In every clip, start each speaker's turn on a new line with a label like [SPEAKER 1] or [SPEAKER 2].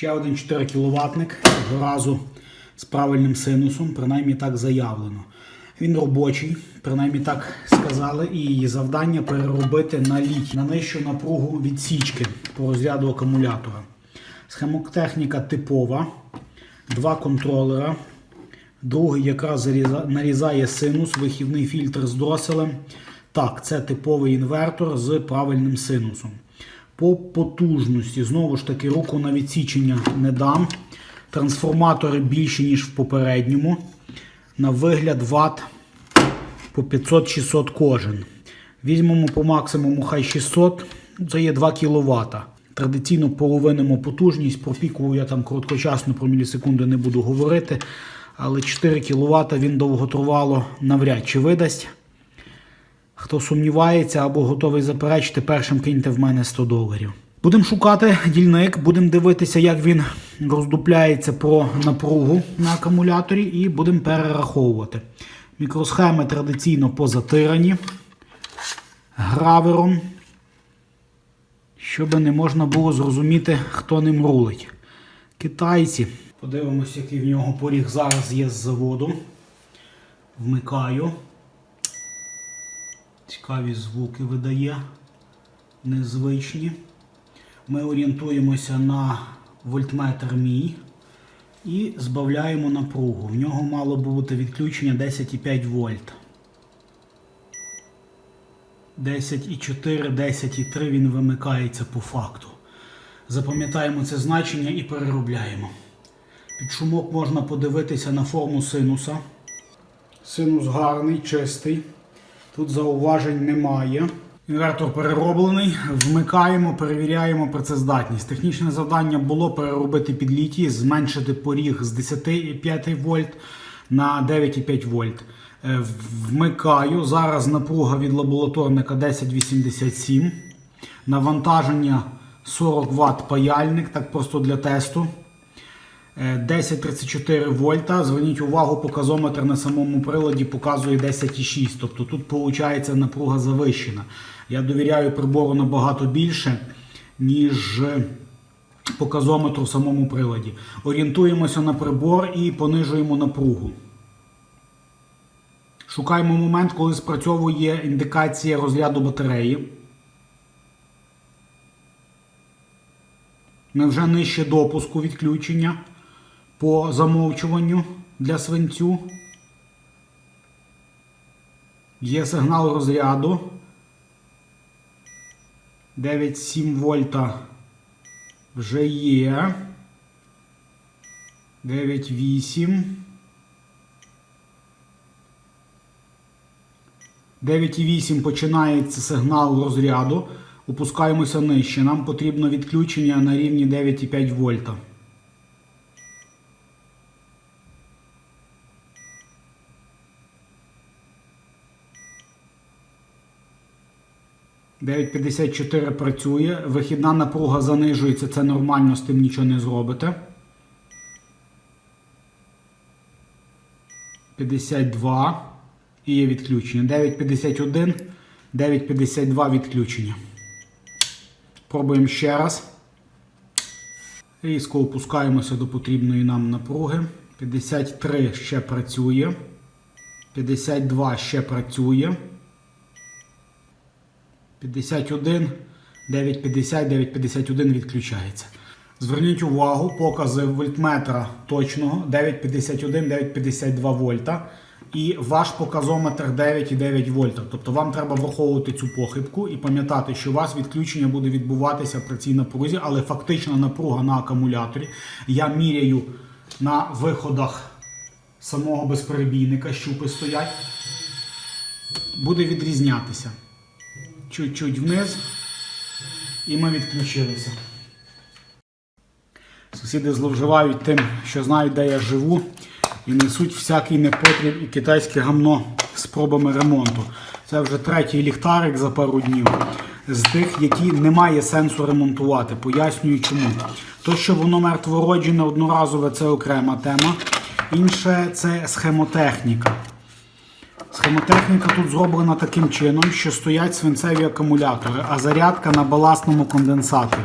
[SPEAKER 1] Ще один 4 кВт, разу з правильним синусом, принаймні так заявлено. Він робочий, принаймні так сказали, і її завдання переробити на літій, на нижчу напругу відсічки по розряду акумулятора. Схемотехніка типова, два контролера. Другий якраз нарізає синус, вихідний фільтр з дроселем. Так, це типовий інвертор з правильним синусом. По потужності, знову ж таки, руку на відсічення не дам. Трансформатори більші, ніж в попередньому. На вигляд ват по 500-600 кожен. Візьмемо по максимуму хай 600, це є 2 кВт. Традиційно половинимо потужність, про пікову я там короткочасно про мілісекунди не буду говорити. Але 4 кВт він довготривало навряд чи видасть. Хто сумнівається або готовий заперечити, першим киньте в мене 100 доларів. Будемо шукати дільник, будемо дивитися, як він роздупляється по напругу на акумуляторі, і будемо перераховувати. Мікросхеми традиційно позатирані гравером, щоб не можна було зрозуміти, хто ним рулить. Китайці. Подивимося, який в нього поріг зараз є з заводу. Вмикаю. Цікаві звуки видає, незвичні. Ми орієнтуємося на вольтметр мій і збавляємо напругу. В нього мало бути відключення 10,5 вольт. 10,4, 10,3 він вимикається по факту. Запам'ятаємо це значення і переробляємо. Під шумок можна подивитися на форму синуса. Синус гарний, чистий. Тут зауважень немає. Інвертор перероблений. Вмикаємо, перевіряємо працездатність. Технічне завдання було переробити під літій, зменшити поріг з 10,5 вольт на 9,5 вольт. Е, Вмикаю. Зараз напруга від лабораторника 1087. Навантаження 40 Вт паяльник, так просто для тесту. Е, 1034 вольта. Зверніть увагу, показометр на самому приладі показує 10,6. Тобто тут виходить напруга завищена. Я довіряю прибору набагато більше, ніж показометру в самому приладі. Орієнтуємося на прибор і понижуємо напругу. Шукаємо момент, коли спрацьовує індикація розряду батареї. Ми вже нижче допуску відключення по замовчуванню для свинцю. Є сигнал розряду. 9,7 вольта вже є. 9,8. 9,8 починається сигнал розряду. Опускаємося нижче. Нам потрібно відключення на рівні 9,5 вольта. «9.54 працює. Вихідна напруга занижується, це нормально, з тим нічого не зробите. 52 і є відключення. 9.51, 9.52 відключення. Пробуємо ще раз. Різко опускаємося до потрібної нам напруги. 53 ще працює. 52 ще працює. 51, 950, 951 відключається. Зверніть увагу, покази вольтметра точного 951, 952 вольта. І ваш показометр 9,9 вольта. Тобто вам треба враховувати цю похибку і пам'ятати, що у вас відключення буде відбуватися при цій напрузі, але фактична напруга на акумуляторі. Я міряю на виходах самого безперебійника, щупи стоять, буде відрізнятися. Чуть-чуть вниз. І ми відключилися. Сусіди зловживають тим, що знають, де я живу, і несуть всякий непотріб і китайське гамно з пробами ремонту. Це вже третій ліхтарик за пару днів з тих, які немає сенсу ремонтувати. Пояснюю чому. То, що воно мертвороджене одноразове, це окрема тема. Інше це схемотехніка. Схемотехніка тут зроблена таким чином, що стоять свинцеві акумулятори, а зарядка на баласному конденсаторі.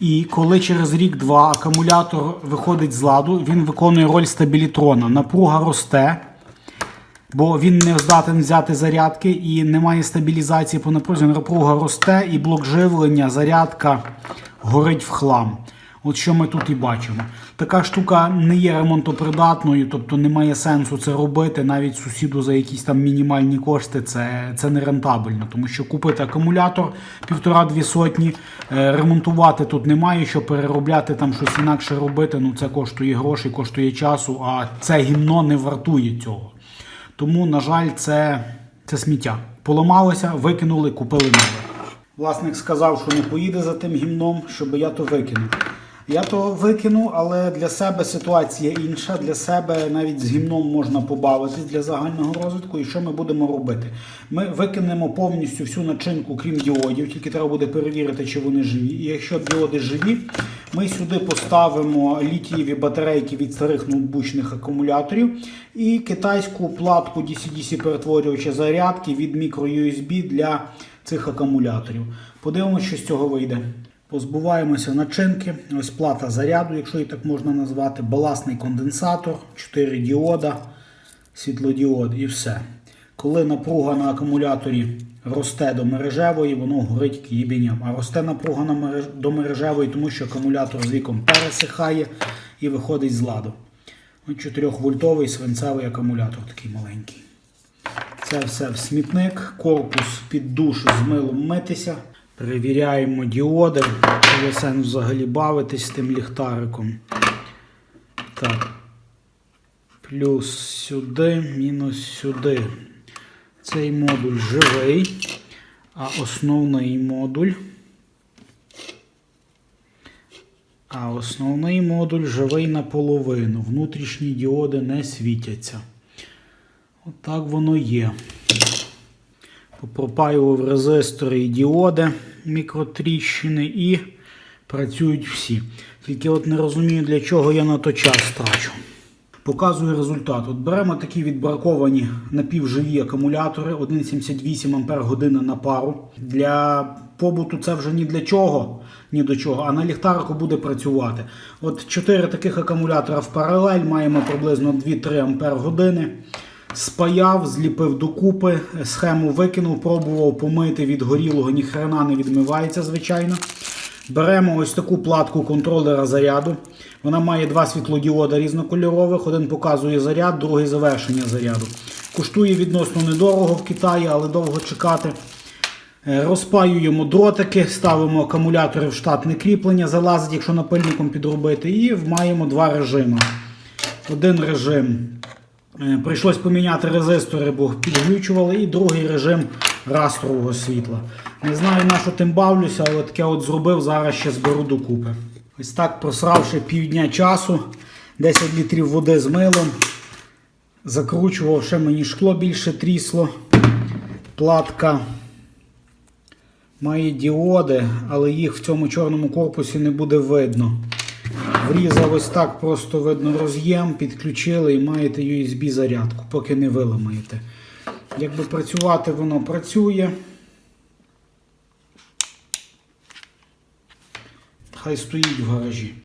[SPEAKER 1] І коли через рік-два акумулятор виходить з ладу, він виконує роль стабілітрона. Напруга росте, бо він не здатен взяти зарядки і немає стабілізації по напрузі. Напруга росте, і блок живлення, зарядка горить в хлам. От що ми тут і бачимо. Така штука не є ремонтопридатною, тобто немає сенсу це робити. Навіть сусіду за якісь там мінімальні кошти це, це не рентабельно, тому що купити акумулятор півтора-дві сотні, е, ремонтувати тут немає, що переробляти там щось інакше робити. Ну це коштує грошей, коштує часу, а це гімно не вартує цього. Тому, на жаль, це, це сміття. Поламалося, викинули, купили нове. Власник сказав, що не поїде за тим гімном, щоб я то викинув. Я то викину, але для себе ситуація інша. Для себе навіть з гімном можна побавитись для загального розвитку. І що ми будемо робити? Ми викинемо повністю всю начинку, крім діодів, тільки треба буде перевірити, чи вони живі. І якщо діоди живі, ми сюди поставимо літієві батарейки від старих ноутбучних акумуляторів і китайську платку DC-DC перетворювача зарядки від microUSB для цих акумуляторів. Подивимося, що з цього вийде. Позбуваємося начинки. Ось плата заряду, якщо її так можна назвати, баласний конденсатор, 4 діода, світлодіод і все. Коли напруга на акумуляторі росте до мережевої, воно горить кібінням. А росте напруга на мереж... до мережевої, тому що акумулятор з віком пересихає і виходить з ладу. 4-вольтовий свинцевий акумулятор такий маленький. Це все в смітник, корпус під душ з милом митися. Перевіряємо діоди. Є сенс взагалі бавитись з тим ліхтариком. Так. Плюс сюди, мінус сюди. Цей модуль живий, а основний модуль. А основний модуль живий наполовину. Внутрішні діоди не світяться. Отак воно є. Попропаював резистори і діоди мікротріщини і працюють всі. Тільки от не розумію, для чого я на то час трачу. Показую результат. От беремо такі відбраковані напівживі акумулятори 1,78 Ампер на пару. Для побуту це вже ні для чого, ні до чого, а на ліхтарику буде працювати. От 4 таких акумулятора в паралель маємо приблизно 2-3 Ампер години. Спаяв, зліпив докупи, схему викинув, пробував помити від горілого, ні хрена не відмивається, звичайно. Беремо ось таку платку контролера заряду. Вона має два світлодіода різнокольорових. Один показує заряд, другий завершення заряду. Коштує відносно недорого в Китаї, але довго чекати. Е, Розпаюємо дротики, ставимо акумулятори в штатне кріплення, залазить, якщо напильником підробити, і маємо два режими. Один режим Прийшлось поміняти резистори, бо підглючували, і другий режим растрового світла. Не знаю на що тим бавлюся, але таке от зробив, зараз ще зберу докупи. Ось так просравши півдня часу, 10 літрів води з милом. Закручував, ще мені шкло більше трісло. Платка має діоди, але їх в цьому чорному корпусі не буде видно. Врізав ось так, просто видно роз'єм, підключили і маєте USB зарядку, поки не виламаєте. Якби працювати, воно працює. Хай стоїть в гаражі.